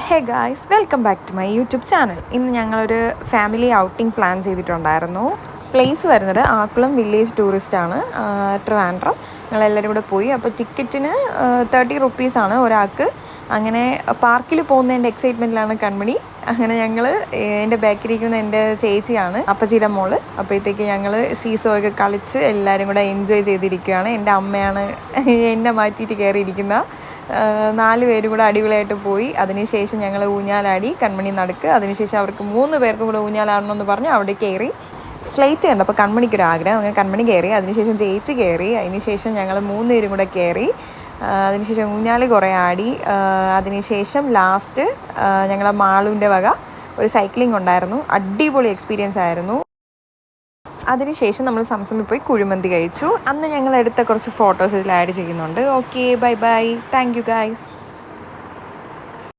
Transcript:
Hey guys welcome back to my YouTube channel ഇന്ന് ഞങ്ങളൊരു family outing plan ചെയ്തിട്ടുണ്ടായിരുന്നു. Place വരുന്നത് ആക്കുളം വില്ലേജ് ടൂറിസ്റ്റ് ആണ് ട്രിവാൻഡ്രം. ഞങ്ങളെല്ലാവരും കൂടെ പോയി. അപ്പോൾ ടിക്കറ്റിന് തേർട്ടി റുപ്പീസാണ് ഒരാൾക്ക്. അങ്ങനെ പാർക്കിൽ പോകുന്നതിന്റെ എക്സൈറ്റ്മെന്റിലാണ് കൺമണി. അങ്ങനെ ഞങ്ങൾ എന്റെ ബാക്കിലിരിക്കുന്ന എന്റെ ചേച്ചിയാണ് അപ്പച്ചിയുടെ മോൾ. അപ്പോഴത്തേക്ക് ഞങ്ങൾ സീസോ ഒക്കെ കളിച്ച് എല്ലാവരും കൂടെ എൻജോയ് ചെയ്തിരിക്കുകയാണ്. എന്റെ അമ്മയാണ് എന്നെ മാറ്റിയിട്ട് കയറിയിരിക്കുന്ന. നാല് പേരും കൂടെ അടിപൊളിയായിട്ട് പോയി. അതിനുശേഷം ഞങ്ങൾ ഊഞ്ഞാലാടി കൺമണി നടക്ക്. അതിനുശേഷം അവർക്ക് മൂന്ന് പേർക്കും കൂടെ ഊഞ്ഞാലാടണമെന്ന് പറഞ്ഞ് അവിടെ കയറി. സ്ലേറ്റ് കണ്ടു. അപ്പോൾ കൺമണിക്കൊരു ആഗ്രഹം. അങ്ങനെ കൺമണി കയറി അതിനുശേഷം ചേച്ചി കയറി. അതിനുശേഷം ഞങ്ങൾ മൂന്ന് പേരും കൂടെ കയറി. അതിനുശേഷം ഊഞ്ഞാലി കുറേ ആടി. അതിനുശേഷം ലാസ്റ്റ് ഞങ്ങളെ മാളുവിന്റെ വക ഒരു സൈക്ലിംഗ് ഉണ്ടായിരുന്നു. അടിപൊളി എക്സ്പീരിയൻസ് ആയിരുന്നു. അതിനുശേഷം നമ്മൾ സംസമിൽ പോയി കുഴിമന്തി കഴിച്ചു. അന്ന് ഞങ്ങൾ എടുത്ത കുറച്ച് ഫോട്ടോസ് ഇതിൽ ആഡ് ചെയ്യുന്നുണ്ട്. Okay bye bye thank you guys